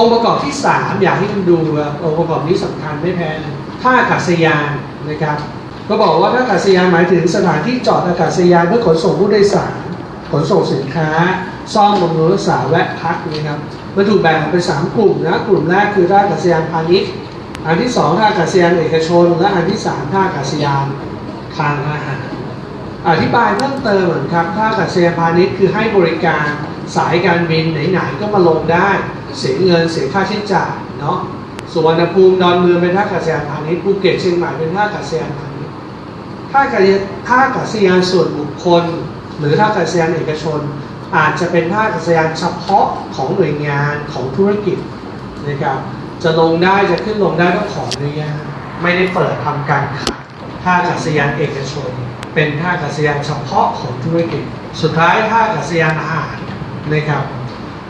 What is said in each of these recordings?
องค์ประกอบที่ 3 อยากให้คุณดูองค์ประกอบนี้สำคัญไม่แพ้เลยท่าอากาศยานนะครับ ก็บอกว่าท่าอากาศยานหมายถึงสถานที่จอดอากาศยานเพื่อขนส่งผู้โดยสาร ขนส่งสินค้า ซ่อมบำรุงรักษาแวะพักนะครับมันถูกแบ่งออกเป็นสามกลุ่มนะกลุ่มแรกคือท่าอากาศยานพาณิชย์อันที่สองท่าอากาศยานเอกชน และอันที่สามท่าอากาศยานทางอาหารอธิบายเพิ่มเติมเหมือนครับท่าอากาศยานพาณิชย์คือให้บริการ สายการบินไหนๆก็มาลงได้ เสียเงินเสียค่าใช้จ่ายเนาะสุวรรณภูมิดอนเมืองเป็นท่าอากาศยานพาณิชย์ภูเก็ตเชียงใหม่เป็นท่าอากาศยานพาณิชย์ท่าอากาศานท่าอากาศยานส่วนบุคคล หรือท่าอากาศยานเอกชน อาจจะเป็นท่าอากาศยานเฉพาะของหน่วยงานของธุรกิจนะครับจะลงได้จะขึ้นลงได้ต้องขออนุญาตไม่ได้เปิดทำการขายท่าอากาศยานเอกชน เป็นท่าอากาศยานเฉพาะของธุรกิจ สุดท้ายท่าอากาศยานอาหาร นะครับ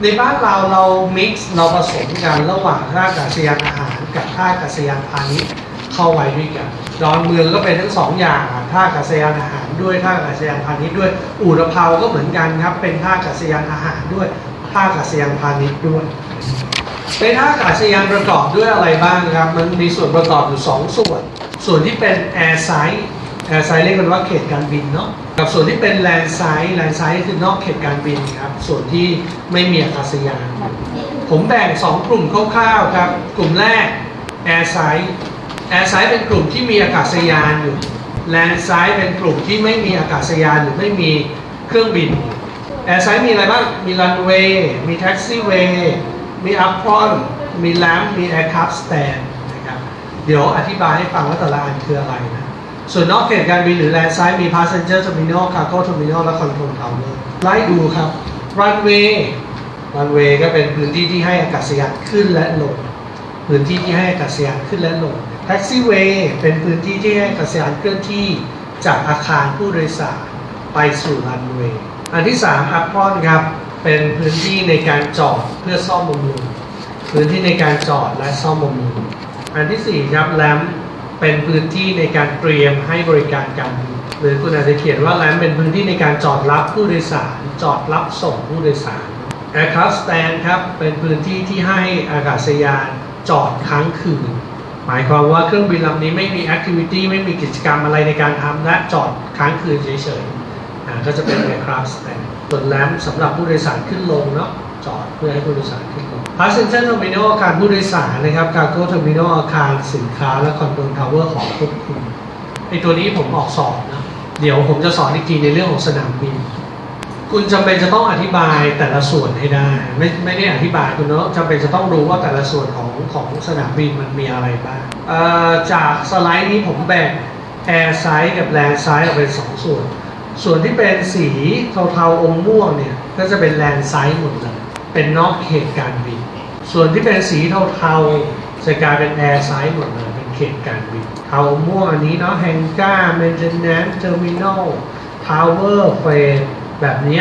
ในบ้านเราเรา mix เราผสมกันระหว่างท่าอากาศยานอาหารกับท่าอากาศยานพาณิชย์เข้าไว้ด้วยกันดอนเมืองก็เป็นทั้งสองอย่างท่าอากาศยานอาหารด้วยท่าอากาศยานพาณิชย์ด้วยอู่ตะเภาก็เหมือนกันครับ เป็นท่าอากาศยานอาหารด้วยท่าอากาศยานพาณิชย์ด้วยในท่าอากาศยานประกอบด้วยอะไรบ้างครับ มันมีส่วนประกอบอยู่ 2 ส่วน ส่วนที่เป็น air side air side เรียกกันว่าเขตการบินเนาะ กับส่วนที่เป็น land side land side คือนอกเขตการบินครับ ส่วนที่ไม่มีอากาศยาน ผมแบ่ง 2 กลุ่มคร่าวๆครับ กลุ่มแรก air side air side เป็นกลุ่มที่มีอากาศยานอยู่ land side เป็นกลุ่มที่ไม่มีอากาศยานหรือไม่มีเครื่องบินแอร์ไซด์มีอะไรบ้าง มีรันเวย์มีแท็กซี่เวย์มีอัพพรอนมีแลมมีแอร์คราฟสแตนนะครับเดี๋ยวอธิบายให้ฟังว่าแต่ละอันคืออะไรนะ ส่วนนอกเขตการบินหรือแลนด์ไซด์มี passenger terminal cargo terminal และ control tower ไล่ดูครับรันเวย์รันเวย์ก็เป็นพื้นที่ที่ให้อากาศยานขึ้นและลง พื้นที่ที่ให้อากาศยานขึ้นและลงแท็กซี่เวย์เป็นพื้นที่ที่ให้อากาศยานเคลื่อนที่จากอาคารผู้โดยสารไปสู่รันเวย์อันที่3อัพพอนครับเป็นพื้นที่ในการจอดเพื่อซ่อมบำรุงพื้นที่ในการจอดและซ่อมบำรุงอันที่4ครับแลม เป็นพื้นที่ในการเตรียมให้บริการการบินหรือคุณอาจจะเขียนว่าแลมเป็นพื้นที่ในการจอดรับผู้โดยสาร จอดรับส่งผู้โดยสาร Aircraft Stand ครับเป็นพื้นที่ที่ให้อากาศยานจอดค้างคืน หมายความว่าเครื่องบินลำนี้ไม่มีแอคทิวิตี้ไม่มีกิจกรรมอะไรในการทำและจอดค้างคืนเฉยๆอ่าก็จะเป็น Aircraft Stand ส่วนแลมสำหรับผู้โดยสารขึ้นลงเนาะจอดเพื่อให้ผู้โดยสาร Passenger Terminal อาคารผู้โดยสารนะครับ Cargo Terminal อาคารสินค้า และ Control Tower หองควบคุมไอตัวนี้ผมออกสอบนะเดี๋ยวผมจะสอนอีกทีในเรื่องของสนามบิน คุณจำเป็นจะต้องอธิบายแต่ละส่วนให้ได้ ไม่ไม่ได้อธิบายคุณเนาะจำเป็นจะต้องรู้ว่าแต่ละส่วนของของสนามบินมันมีอะไรบ้างจากสไลด์นี้ผมแบ่ง Air Side กับ Land Side ออกเป็นสองส่วน ส่วนที่เป็นสีเทาๆอมม่วงเนี่ยก็จะเป็น Land Side หมดเลย เป็นนอกเขตการบิน ส่วนที่เป็นสีเทาๆจะกลายเป็น Air Side หมดเลย เป็นเขตการบินเทาม่วงอันนี้เนาะ Hangar Maintenance Terminal Tower Frame แบบนี้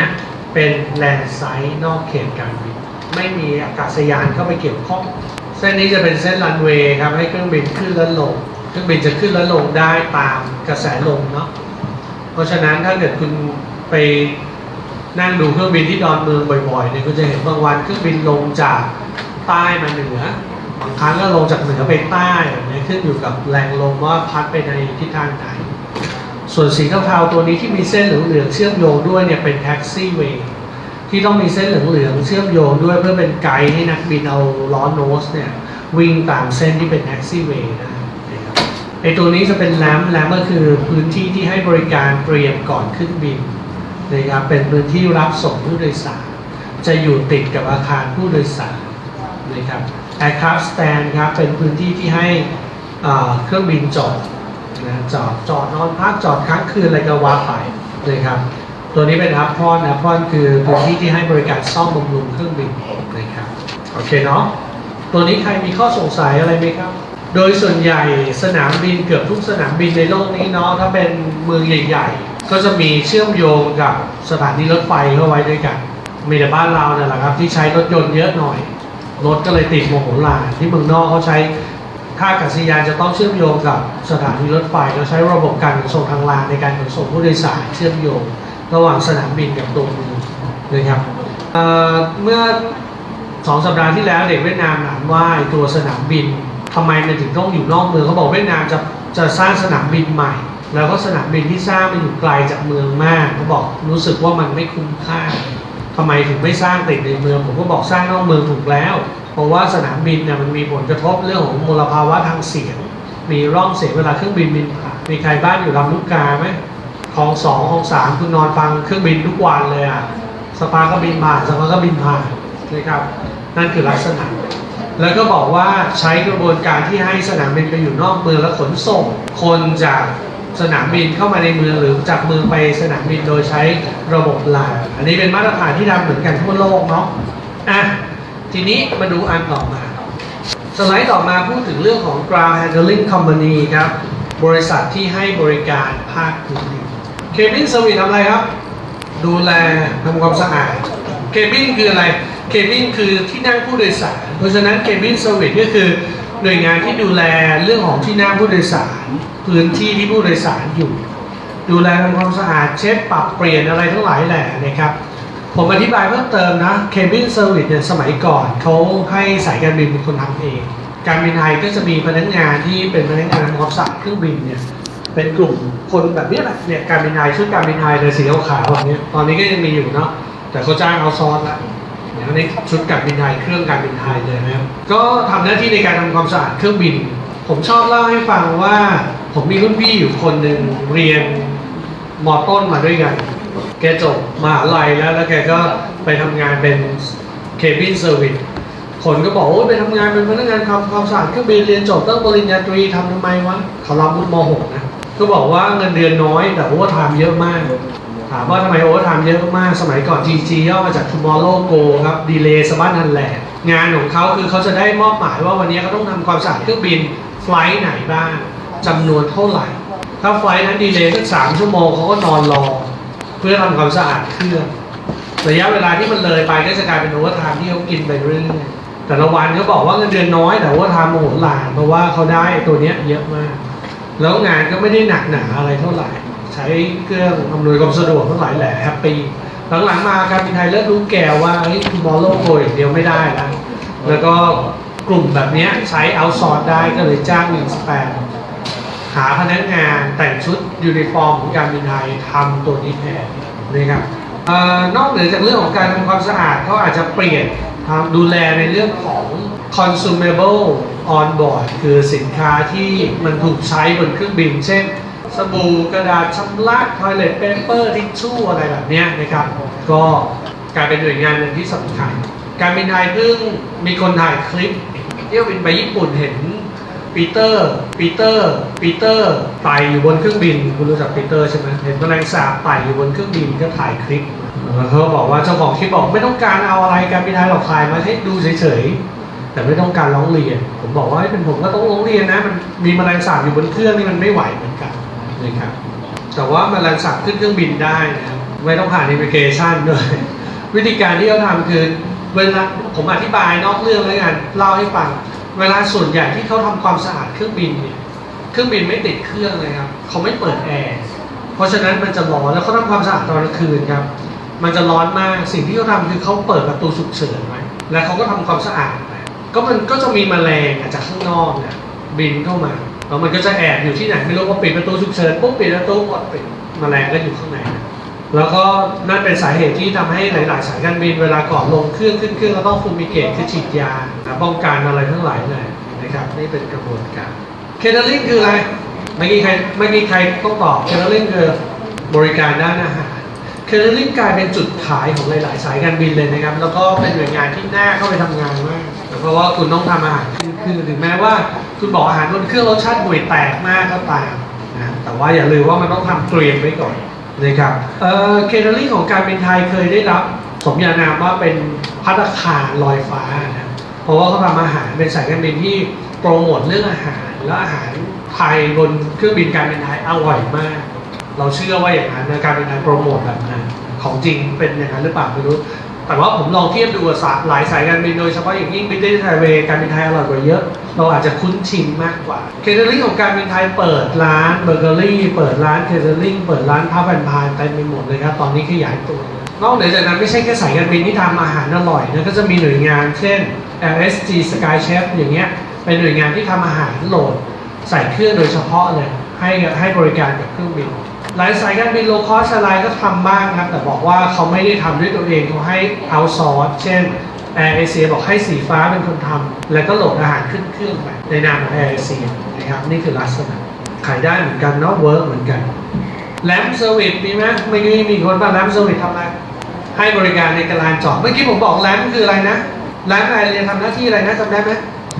เป็นแลนด์ไซด์นอกเขตการบิน ไม่มีอากาศยานเข้าไปเกี่ยวข้อง เส้นนี้จะเป็นเส้นรันเวย์ครับ ให้เครื่องบินขึ้นและลง เครื่องบินจะขึ้นและลงได้ตามกระแสลมเนาะเพราะฉะนั้นถ้าเกิดคุณไปนั่งดูเครื่องบินที่ดอนเมืองบ่อยๆเนี่ยคุณจะเห็นบางวันเครื่องบินลงจาก ใต้มาเหนือบางครั้งก็ลงจากเหนือไปใต้แบบนี้ขึ้นอยู่กับแรงลมว่าพัดไปในทิศทางไหน ส่วนสีเทาๆตัวนี้ที่มีเส้นเหลืองๆเชื่อมโยงด้วยเนี่ยเป็นแท็กซี่เวย์ที่ต้องมีเส้นเหลืองๆเชื่อมโยงด้วยเพื่อเป็นไกด์ให้นักบินเอาล้อโนสเนี่ยวิ่งตามเส้นที่เป็นแท็กซี่เวย์นะไอตัวนี้จะเป็นแลมแลมก็คือพื้นที่ที่ให้บริการเตรียมก่อนขึ้นบินนะครับเป็นพื้นที่รับส่งผู้โดยสาร จะอยู่ติดกับอาคารผู้โดยสาร นะครับ aircraft stand ครับเป็นพื้นที่ที่ให้เครื่องบินจอดนะจอดจอดนอนพักจอดค้างคืนอะไรก็ว่าไปเลยครับ ตัวนี้เป็นอัพพอนอัพพอนคือพื้นที่ที่ให้บริการซ่อมบำรุงเครื่องบินนะครับโอเคเนาะตัวนี้ใครมีข้อสงสัยอะไรไหมครับ โดยส่วนใหญ่สนามบินเกือบทุกสนามบินในโลกนี้เนาะถ้าเป็นเมืองใหญ่ๆ ก็จะมีเชื่อมโยงกับสถานีรถไฟเข้าไว้ด้วยกัน มีแต่บ้านเราเนี่ยแหละครับที่ใช้รถยนต์เยอะหน่อย รถก็เลยติดโมโหลานที่เมืองนอกเขาใช้ท่าอากาศยานจะต้องเชื่อมโยงกับสถานีรถไฟเราใช้ระบบการขนส่งทางรางในการขนส่งผู้โดยสารเชื่อมโยง ระหว่างสนามบินกับตัวเมืองนะครับเเมื่อสองสัปดาห์ที่แล้วเด็กเวียดนามถามว่าตัวสนามบินทำไมมันถึงต้องอยู่นอกเมืองเขาบอกเวียดนามจะจะสร้างสนามบินใหม่ แล้วก็สนามบินที่สร้างมันอยู่ไกลจากเมืองมากเขาบอกรู้สึกว่ามันไม่คุ้มค่า ทำไมถึงไม่สร้างติดในเมือง ผมก็บอกสร้างนอกเมืองถูกแล้ว เพราะว่าสนามบินเนี่ยมันมีผลกระทบเรื่องของมลภาวะทางเสียง มีร่องเสียงเวลาเครื่องบินบินผ่านมีใครบ้านอยู่ลำลูกกาไหมคลองสองคลองสามคุณนอนฟังเครื่องบินทุกวันเลยอะสปาก็บินผ่านสปาก็บินผ่านนะครับนั่นคือลักษณะ แล้วก็บอกว่าใช้กระบวนการที่ให้สนามบินไปอยู่นอกเมืองแล้วขนส่งคนจาก สนามบินเข้ามาในเมืองหรือจากเมืองไปสนามบินโดยใช้ระบบรางอันนี้เป็นมาตรฐานที่ทำเหมือนกันทั่วโลกเนาะอะทีนี้มาดูอันต่อมา สไลด์ต่อมาพูดถึงเรื่องของ ground handling company ครับ บริษัทที่ให้บริการภาคพื้นดินเคบินสวิททำอะไรครับ ดูแลทำความสะอาดเคบินคืออะไรเคบินคือที่นั่งผู้โดยสาร เพราะฉะนั้นเคบินสวิทก็คือ หน่วยงานที่ดูแลเรื่องของที่นั่งผู้โดยสาร พื้นที่ที่ผู้โดยสารอยู่ ดูแลทำความสะอาดเช็ดปรับเปลี่ยนอะไรทั้งหลายแหละนะครับผมอธิบายเพิ่มเติมนะเคบินเซอร์วิสเนี่ยสมัยก่อนเขาให้สายการบินเป็นคนทำเอง การบินไทยก็จะมีพนักงานที่เป็นพนักงานทำความสะอาดเครื่องบินเนี่ยเป็นกลุ่มคนแบบนี้แหละเนี่ยการบินไทยชุดการบินไทยเลยสีขาวๆแบบเนี้ยตอนนี้ก็ยังมีอยู่เนาะแต่เขาจ้างเอาซอนละ นี่ยอันนี้ชุดการบินไทยเครื่องการบินไทยเลยนะครับก็ทำหน้าที่ในการทำความสะอาดเครื่องบิน ผมชอบเล่าให้ฟังว่า ผมมีรุ่นพี่อยู่คนหนึ่งเรียนมอต้นมาด้วยกัน แกจบมหาลัยแล้วแล้วแกก็ไปทำงานเป็นเคบินเซอร์วิสคนก็บอกว่าไปทำงานเป็นพนักงานทำความสะอาดเครื่องบินเรียนจบตั้งปริญญาตรีทำทำไมวะเขารับวุฒิม .6 นะก็บอกว่าเงินเดือนน้อยแต่วอร์ไทม์เยอะมาก ถามว่าทำไมโอเวอร์ไทม์เยอะมาก สมัยก่อน GG ย่อมาจาก Tomorrow Go ครับ Delay สบันทันแหลกงานของเขาคือเขาจะได้มอบหมายว่าวันนี้เขาต้องทำความสะอาดเครื่องบินไฟลท์ไหนบ้างจำนวนเท่าไหร่ ถ้าไฟลท์นั้นดีเลย์สักสามชั่วโมงเขาก็นอนรอ เพื่อทำความสะอาดเครื่องระยะเวลาที่มันเลยไปก็จะกลายเป็นโอเวอร์ไทม์ที่เขากินไปเรื่อยๆแต่ละวันเขาบอกว่าเงินเดือนน้อยแต่โอเวอร์ไทม์โมโหลานเพราะว่าเขาได้ตัวเนี้ยเยอะมาก แล้วงานก็ไม่ได้หนักหนาอะไรเท่าไหร่ ใช้เครื่องอำนวยความสะดวกทั้งหลายแหละแฮปปี้หลังๆมาการบินไทยเริ่มรู้แก่ว่าเฮ้ยคุณมอลโลโกอย่างเดียวไม่ได้แล้วแล้วก็กลุ่มแบบนี้ใช้เอาซอร์ได้ก็เลยจ้างวินสแปนหาพนักงานแต่งชุดยูนิฟอร์มของการบินไทยทำตัวนี้แทนนะครับออนอกเหนือจากเรื่องของการทำความสะอาดเขาอาจจะเปลี่ยนทำดูแลในเรื่องของ consumable on board คือสินค้าที่มันถูกใช้บนเครื่องบิน เช่น สบู่กระดาษชำระ toilet paper ทิชชู่อะไรแบบนี้นะครับ ก็กลายเป็นหน่วยงานหนึ่งที่สำคัญ การบินไทยเพิ่งมีคนถ่ายคลิปเที่ยวบินไปญี่ปุ่นเห็นปีเตอร์ ปีเตอร์ ปีเตอร์ไต่อยู่บนเครื่องบิน คุณรู้จักปีเตอร์ใช่ไหมเห็นแมลงสาบไต่อยู่บนเครื่องบินก็ถ่ายคลิปแล้วเขาบอกว่าเจ้าของคลิปบอกไม่ต้องการเอาอะไรการบินไทยหรอกถ่ายมาให้ดูเฉยๆ แต่ไม่ต้องการร้องเรียน ผมบอกว่าให้เป็นผมก็ต้องร้องเรียนนะ มันมีแมลงสาบอยู่บนเครื่องนี่มันไม่ไหวเหมือนกัน นะครับแต่ว่าแมลงสาบขึ้นเครื่องบินได้นะครับไม่ต้องผ่านแอปพลิเคชันด้วยวิธีการที่เขาทำคือเวลาผมอธิบายนอกเรื่องแล้วกันเล่าให้ฟัง เวลาส่วนใหญ่ที่เขาทำความสะอาดเครื่องบินเนี่ยเครื่องบินไม่ติดเครื่องเลยครับเขาไม่เปิดแอร์เพราะฉะนั้นมันจะร้อนแล้วเขาทำความสะอาดตอนกลางคืนครับมันจะร้อนมากสิ่งที่เขาทำคือเขาเปิดประตูฉุกเฉินไว้แล้วเขาก็ทำความสะอาดก็มันก็จะมีแมลงจากข้างนอกเนี่ยบินเข้ามา แล้วมันก็จะแอบอยู่ที่ไหนไม่รู้พอปิดประตูฉุกเฉินปุ๊บปิดประตูหมดปิดแมลงก็อยู่ข้างในแล้วก็นั่นเป็นสาเหตุที่ทำให้หลาย ๆ สายการบินเวลาก่อนลงเครื่องขึ้นเครื่องก็ต้องฟูมิเกตคือฉีดยาป้องกันอะไรทั้งหลายเลยนะครับนี่เป็นกระบวนการเคเดลิงคืออะไรไม่มีใครไม่มีใครต้องตอบเคเดลิงคือบริการด้านอาหาร เคเดลิงกลายเป็นจุดขายของหลาย ๆ สายการบินเลยนะครับ แล้วก็เป็นหน่วยงานที่น่าเข้าไปทำงานมากเพราะว่าคุณต้องทำอาหารคือคือถึงแม้ว่าคุณบอกอาหารบนเครื่องรสชาติห่วยแตกมากก็ตามนะแต่ว่าอย่าลืมว่ามันต้องทำเตรียมไว้ก่อนนะครับเอ่อเคเทอรี่ของการบินไทยเคยได้รับสมญานามว่าเป็นพัตตาคารลอยฟ้านะเพราะว่าเขาทำอาหารเป็นสายการบินที่โปรโมทเรื่องอาหารและอาหารไทยบนเครื่องบินการบินไทยอร่อยมาก เราเชื่อว่าอย่างนั้นนะการบินไทยโปรโมทแบบนั้ ของจริงเป็นอย่างนั้นหรือเปล่าไม่รู้ แต่ว่าผมลองเทียบดูสายหลายสายการบินโดยเฉพาะอย่างยิ่งบินไทยเวการบินไทยอร่อยกว่าเยอะ เราอาจจะคุ้นชินมากกว่าเคเทอริ่งของการบินไทยเปิดร้านเบเกอรี่เปิดร้านเคเทอริ่งเปิดร้านผ้าพันพานเต็มไปหมดเลยครับตอนนี้ขยายตัวนอกเหนือจากนั้นไม่ใช่แค่สายการบินที่ทำอาหารอร่อยนะก็จะมีหน่วยงานเช่น LSG Sky Chef อย่างเงี้ยเป็นหน่วยงานที่ทำอาหารโหลด ใส่เครื่องโดยเฉพาะเลยให้ให้บริการกับเครื่องบิน หลายสายการบินโลคอสอะไรก็ทำบ้างครับ แต่บอกว่าเขาไม่ได้ทำด้วยตัวเองเขาให้เอาซอร์สเช่นแอร์เอเชียบอกให้สีฟ้าเป็นคนทำแล้วก็โหลดอาหารขึ้นเครื่องไปในนามของแอร์เอเชียนะครับนี่คือลักษณะขายได้เหมือนกันเนาะเวิร์กเหมือนกันแลมเซอร์วิสมีไหมไม่มีมีคนมาแลมเซอร์วิสทำอะไรให้บริการในการลานจอดเมื่อกี้ผมบอกแลมคืออะไรนะแลมแอร์เรียทำหน้าที่อะไรนะจำได้ไหม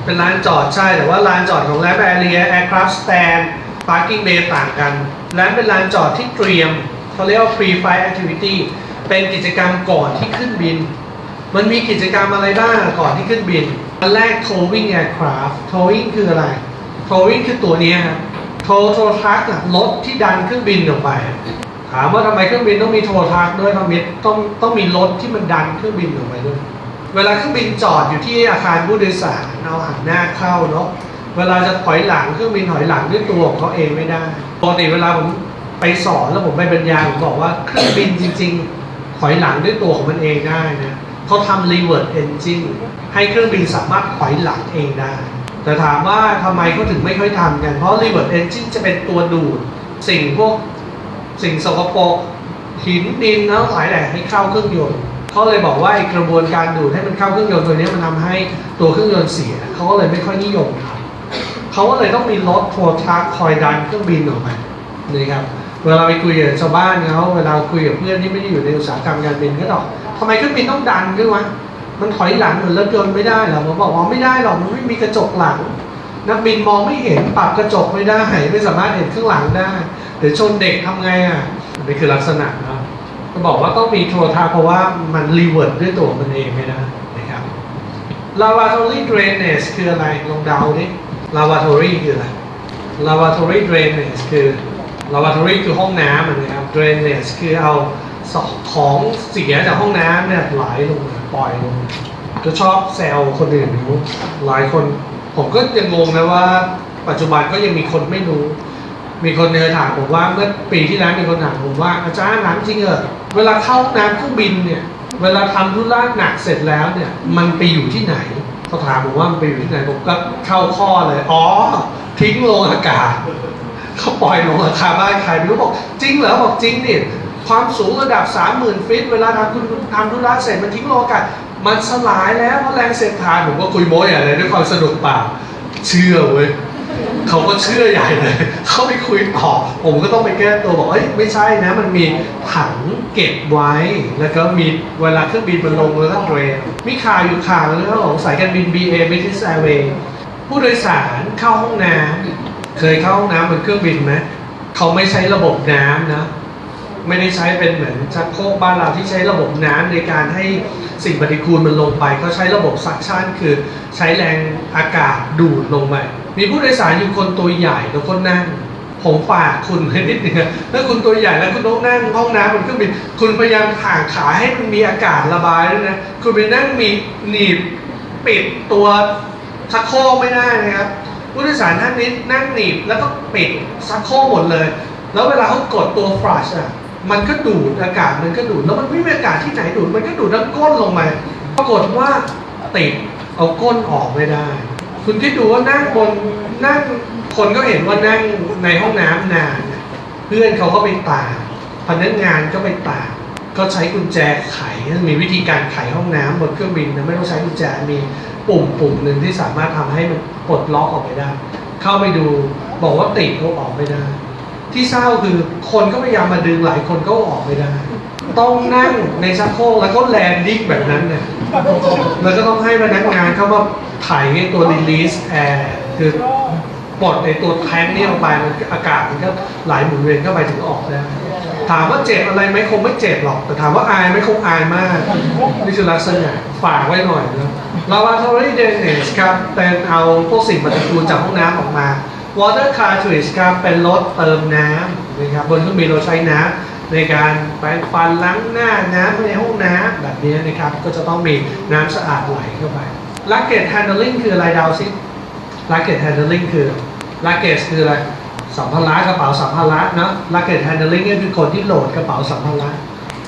เป็นลานจอดใช่แต่ว่าลานจอดของแลมแอร์เรียแอร์คราฟสแตนพาร์กิ้งเบย์ต่างกันแลมเป็นลานจอดที่เตรียมเขาเรียกว่า pre flight activity เป็นกิจกรรมก่อนที่ขึ้นบิน มันมีกิจกรรมอะไรบ้างก่อนที่ขึ้นบิน อันแรก towing aircraft towing คืออะไร towing คือตัวนี้ครับ tow tow truck อะรถที่ดันเครื่องบินออกไป ถามว่าทำไมเครื่องบินต้องมี tow truck ด้วยต้องมีต้องต้องมีรถที่มันดันเครื่องบินออกไปด้วย เวลาเครื่องบินจอดอยู่ที่อาคารผู้โดยสารเอาหันหน้าเข้าเนาะ เวลาจะถอยหลังเครื่องบินถอยหลังด้วยตัวของเขาเองไม่ได้ปกติเวลาผมไปสอนแล้วผมไปบรรยายผมบอกว่าเครื่องบินจริง ๆ ถอยหลังด้วยตัวของมันเองได้นะเขาทำ reverse engine ให้เครื่องบินสามารถถอยหลังเองได้ แต่ถามว่าทำไมเขาถึงไม่ค่อยทำกัน เพราะ reverse engine จะเป็นตัวดูด สิ่งพวกสิ่งสกปรกหินดินแล้วหลายแหล่ให้เข้าเครื่องยนต์เขาเลยบอกว่าไอกระบวนการดูดให้มันเข้าเครื่องยนต์ตัวนี้มันทำให้ตัวเครื่องยนต์เสียเขาก็เลยไม่ค่อยนิยมทำ เขาก็เลยต้องมีรถโทรทักคอยดันเครื่องบินออกไปนี่ครับเวลาไปคุยกับชาวบ้านเขาเวลาคุยกับเพื่อนที่ไม่ได้อยู่ในอุตสาหกรรมการบินก็บอกทำไมเครื่องบินต้องดันด้วยวะมันถอยหลังเหมือนรถยนต์ไม่ได้เหรอผมบอกว่าไม่ได้หรอกมันไม่มีกระจกหลัง นักบินมองไม่เห็นปรับกระจกไม่ได้ไม่สามารถเห็นข้างหลังได้ เดี๋ยวชนเด็กทำไงอะนี่คือลักษณะเนาะก็บอกว่าต้องมีโทรทัศน์เพราะว่ามันรีเวิร์ดด้วยตัวมันเองไม่ได้นะครับ lavatory drainage คืออะไรลองเดาดิ lavatory คืออะไร lavatory drainage คือ lavatory คือห้องน้ำอะนะครับ drainage คือเอาของเสียจากห้องน้ำเนี่ยไหลลงมาปล่อยลงมาก็ชอบแซวคนอื่นรู้หลายคน ผมก็ยังงงนะว่า ปัจจุบันก็ยังมีคนไม่รู้ มีคนเคยถามผมว่าเมื่อปีที่แล้วมีคนถามผมว่าอาจารย์ถามจริงเหรอเวลาเข้าห้องน้ำเครื่องบินเนี่ยเวลาทำธุระหนักเสร็จแล้วเนี่ยมันไปอยู่ที่ไหน เขาถามผมว่ามันไปอยู่ที่ไหนผมก็เข้าข้อเลย อ๋อ ทิ้งลงอากาศเขาปล่อยลงราคาบ้านใครไม่รู้บอกจริงเหรอบอกจริงนี่ความสูงระดับ 30,000ฟิตเวลาทำคุณทำธุระเสร็จมันทิ้งลงอากาศมันสลายแล้วเพราะแรงเสียดทานผมก็คุยโม้อย่างไรด้วยความสนุกปากเชื่อเว้ย เขาก็เชื่อใหญ่เลย เขาไปคุยต่อ ผมก็ต้องไปแก้ตัวบอกเอ้ยไม่ใช่นะ มันมีถังเก็บไว้ แล้วก็มีเวลาเครื่องบินมันลงแล้วก็เรนมีข่าวอยู่ข่าวนึงของสายการบิน BA British Airways ผู้โดยสารเข้าห้องน้ำเคยเข้าห้องน้ำบนเครื่องบินไหมเขาไม่ใช้ระบบน้ำนะไม่ได้ใช้เป็นเหมือนชักโครกบ้านเราที่ใช้ระบบน้ำในการให้สิ่งปฏิกูลมันลงไปเขาใช้ระบบซักชั่นคือใช้แรงอากาศดูดลงไป มีผู้โดยสารอยู่คนตัวใหญ่แล้วคนนั่ง ผมฝากคุณไว้นิดนึงถ้าคุณตัวใหญ่แล้วคุณต้องนั่งห้องน้ำบนเครื่องบินคุณพยายามห่างขาให้มันมีอากาศระบายด้วยนะคุณไปนั่งมีหนีบปิดตัวชักโครกไม่ได้นะครับผู้โดยสารท่านนี้นั่งหนีบแล้วก็ปิดชักโครกหมดเลย แล้วเวลาเขากดตัวฟลัชอะมันก็ดูดอากาศมันก็ดูดแล้วมันไม่มีอากาศที่ไหนดูดมันก็ดูดน้ำก้นลงมาปรากฏว่าติดเอาก้นออกไม่ได้ คุณคิดดูว่านั่งบนนั่งคนก็เห็นว่านั่งในห้องน้ำนานเพื่อนเขาก็ไปตามพนักงานก็ไปตามก็ใช้กุญแจไขมีวิธีการไขห้องน้ำบนเครื่องบินนะไม่ต้องใช้กุญแจมีปุ่มปุ่มหนึ่งที่สามารถทำให้มันปลดล็อกออกไปได้ เข้าไปดูบอกว่าติดก็ออกไม่ได้ ที่เศร้าคือคนก็พยายามมาดึงหลายคนก็ออกไม่ได้ ต้องนั่งในชักโครกแล้วก็แลนดิ้งแบบนั้นเนี่ยแล้วก็ต้องให้พนักงานเข้ามาถ่ายให้ตัว release air คือปลดในตัวแทงนี่ออกไปมันอากาศมันก็ไหลหมุนเวียนเข้าไปถึงออกได้ถามว่าเจ็บอะไรไหมคงไม่เจ็บหรอก แต่ถามว่าอายไหมคงอายมาก นี่คือลักษณะฝากไว้หน่อยนะ lavatory drainage ครับเป็นเอาพวกสิ่งปฏิกูลจากห้องน้ำออกมา water cartridge ครับเป็นรถเติมน้ำนะครับบนเครื่องบินเราใช้น้ำ ในการแปรงฟันล้างหน้าน้ำในห้องน้ำแบบนี้นะครับ ก็จะต้องมีน้ำสะอาดไหลเข้าไป luggage handling คืออะไรดาวซิ luggage handling คือ luggage คืออะไรสัมภาระกระเป๋าสัมภาระเนาะ luggage handling ก็คือคนที่โหลดกระเป๋าสัมภาระ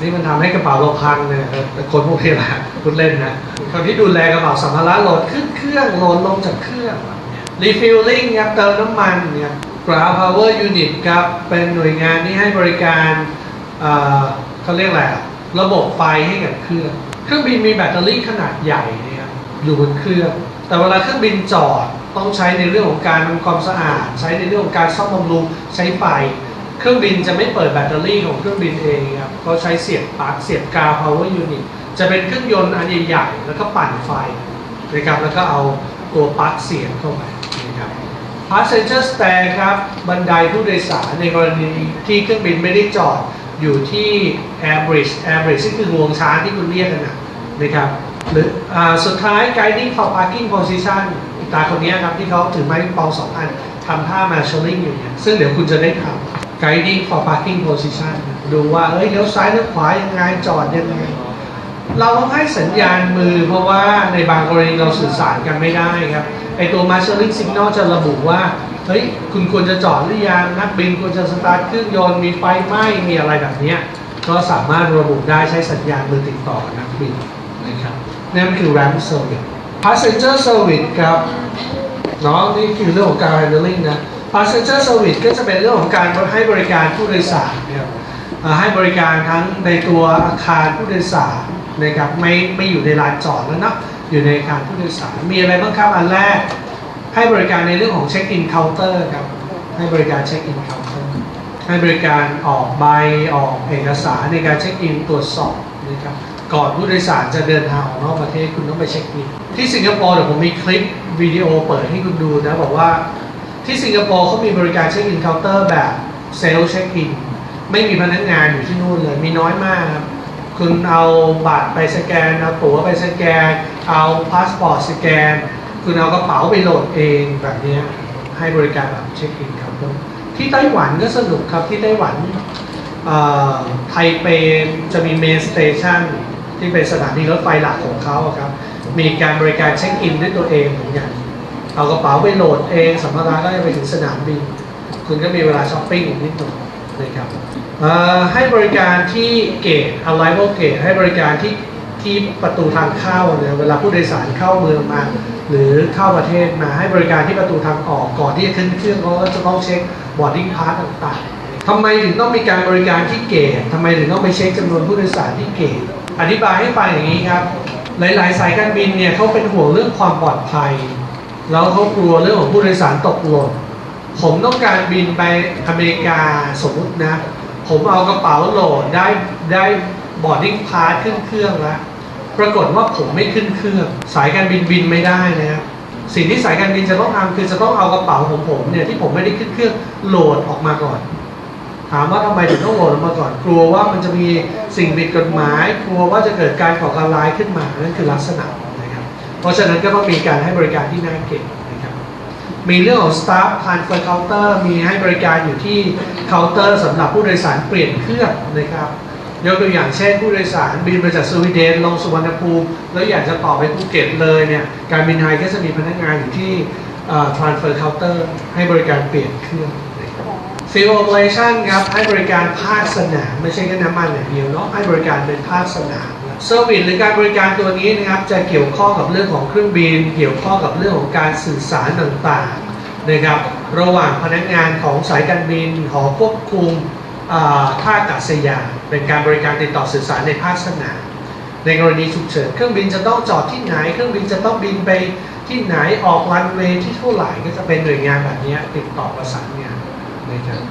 นี่มันทำให้กระเป๋าเราพังเนี่ยคนพวกนี้แหละคุณเล่นนะคนที่ดูแลกระเป๋าสัมภาระโหลดขึ้นเครื่องโหลดลงจากเครื่องรีฟิลลิ่งครับเติมน้ำมันเนี่ย Ground Power Unit ครับเป็นหน่วยงานที่ให้บริการ เขาเรียกอะไรอะระบบไฟให้กับเครื่อง เครื่องบินมีแบตเตอรี่ขนาดใหญ่เนะครับอยู่บนเครื่อง แต่เวลาเครื่องบินจอดต้องใช้ในเรื่องของการทำความสะอาด ใช้ในเรื่องของการซ่อมบำรุงใช้ไฟ เครื่องบินจะไม่เปิดแบตเตอรี่ของเครื่องบินเองครับเขาใช้เสียบปลั๊กเสียบกาว power unit จะเป็นเครื่องยนต์อันใหญ่ๆแล้วก็ปั่นไฟนะครับแล้วก็เอาตัวปลั๊กเสียบเข้าไปนะครับ passenger stair ครับบันไดผู้โดยสารในกรณีที่เครื่องบินไม่ได้จอด อยู่ที่ air bridge air bridge ซึ่งคืองวงช้างที่คุณเรียกกันนะนะครับหรืออสุดท้าย guiding for parking position อีตาคนนี้ครับที่เขาถือไม้ปองสองอันทำท่า marshalling อยู่เนี่ยซึ่งเดี๋ยวคุณจะได้ทำ guiding for parking position ดูว่าเอ้ยเลี้ยวซ้ายเลี้ยวขวายังไงจอดยังไงเราต้องให้สัญญาณมือเพราะว่าในบางกรณีเราสื่อสารกันไม่ได้ครับไอตัว marshalling signal จะระบุว่า เฮ้ยคุณควรจะจอดหรือยังนักบินควรจะสตาร์ทเครื่องยนต์มีไฟไหม้มีอะไรแบบเนี้ยก็สามารถระบุได้ใช้สัญญาณมือติดต่อกับนักบินนะครับนั่นคือ ramp service passenger service ครับเนาะนี่คือเรื่องของการ handling นะ passenger service ก็จะเป็นเรื่องของการให้บริการผู้โดยสารนะครับเอ่อให้บริการทั้งในตัวอาคารผู้โดยสารนะครับไม่ไม่อยู่ในลานจอดแล้วนะอยู่ในอาคารผู้โดยสารมีอะไรบ้างครับอันแรก ให้บริการในเรื่องของเช็คอินเคาน์เตอร์ครับให้บริการเช็คอินเคาน์เตอร์ให้บริการออกใบออกเอกสารในการเช็คอินตรวจสอบนะครับก่อนผู้โดยสารจะเดินทางออกนอกประเทศคุณต้องไปเช็คอินที่สิงคโปร์เดี๋ยวผมมีคลิปวิดีโอเปิดให้คุณดูนะบอกว่าที่สิงคโปร์เขามีบริการเช็คอินเคาน์เตอร์แบบเซลล์เช็คอินไม่มีพนักงานอยู่ที่นู่นเลยมีน้อยมากครับคุณเอาบัตรไปสแกนเอาตั๋วไปสแกน เอาพาสปอร์ตสแกน คุณเอากระเป๋าไปโหลดเองแบบนี้ให้บริการแบบเช็คอินครับที่ไต้หวันก็สนุกครับที่ไต้หวันไทเปจะมีเมนสเตชันที่เป็นสถานีรถไฟหลักของเขาครับ มีการบริการเช็คอินด้วยตัวเองเหมือนกันเอากระเป๋าไปโหลดเองสัมภาระก็จะไปถึงสนามบิน คุณก็มีเวลาช้อปปิ้งอีกนิดหน่อยนะครับให้บริการที่เกต arrival gate ให้บริการที่ ที่ประตูทางเข้าเนี่ยเวลาผู้โดยสารเข้าเมืองมา หรือเข้าประเทศมาให้บริการที่ประตูทางออกก่อนที่จะขึ้นเครื่องเขาก็จะต้องเช็ค boarding pass ต่างๆทำไมถึงต้องมีการบริการที่เกตทำไมถึงต้องไปเช็คจำนวนผู้โดยสารที่เกตอธิบายให้ฟังอย่างนี้ครับ หลาย ๆ สายการบินเนี่ยเขาเป็นห่วงเรื่องความปลอดภัย แล้วเขากลัวเรื่องของผู้โดยสารตกหล่นผมต้องการบินไปอเมริกาสมมตินะ ผมเอากระเป๋าโหลดได้ได้บอร์ดดิ้งพาสขึ้นเครื่องแล้ว ปรากฏว่าผมไม่ขึ้นเครื่อง สายการบินบินไม่ได้นะครับสิ่งที่สายการบินจะต้องทำคือจะต้องเอากระเป๋าของผมเนี่ยที่ผมไม่ได้ขึ้นเครื่องโหลดออกมาก่อน ถามว่าทำไมถึงต้องโหลดออกมาก่อน กลัวว่ามันจะมีสิ่งผิดกฎหมาย กลัวว่าจะเกิดการก่อการร้ายขึ้นมานั่นคือลักษณะนะครับเพราะฉะนั้นก็ต้องมีการให้บริการที่น่าเก่งนะครับมีเรื่องของ staff transfer counter มีให้บริการอยู่ที่เคาน์เตอร์สำหรับผู้โดยสารเปลี่ยนเครื่องนะครับ ยกตัวอย่างเช่นผู้โดยสารบินมาจากสวีเดนลงสุวรรณภูมิ แล้วอยากจะต่อไปภูเก็ตเลยเนี่ยการบินไทยก็จะมีพนักงานอยู่ที่ transfer counter ให้บริการเปลี่ยนเครื่อง Field Operation ครับให้บริการภาคสนามไม่ใช่แค่น้ำมันอย่างเดียวเนาะให้บริการเป็นภาคสนามเซอร์วิสหรือการบริการตัวนี้นะครับจะเกี่ยวข้องกับเรื่องของเครื่องบิน เกี่ยวข้องกับเรื่องของการสื่อสารต่างๆนะครับระหว่างพนักงานของสายการบินหอควบคุมท่าอากาศยาน เป็นการบริการติดต่อสื่อสารในภาคสนามในกรณีฉุกเฉินเครื่องบินจะต้องจอดที่ไหน เครื่องบินจะต้องบินไปที่ไหนออกรันเวย์ที่เท่าไหร่ก็จะเป็นหน่วยงานแบบนี้ติดต่อประสานงานนะครับ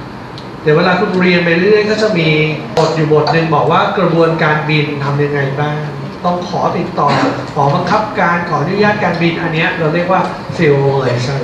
เดี๋ยวเวลาคุณเรียนไปเรื่อยๆก็จะมีบทอยู่บทหนึ่งบอกว่ากระบวนการบินทำยังไงบ้าง ต้องขอติดต่อขอบังคับการขออนุญาตการบินอันเนี้ยเราเรียกว่า field regulation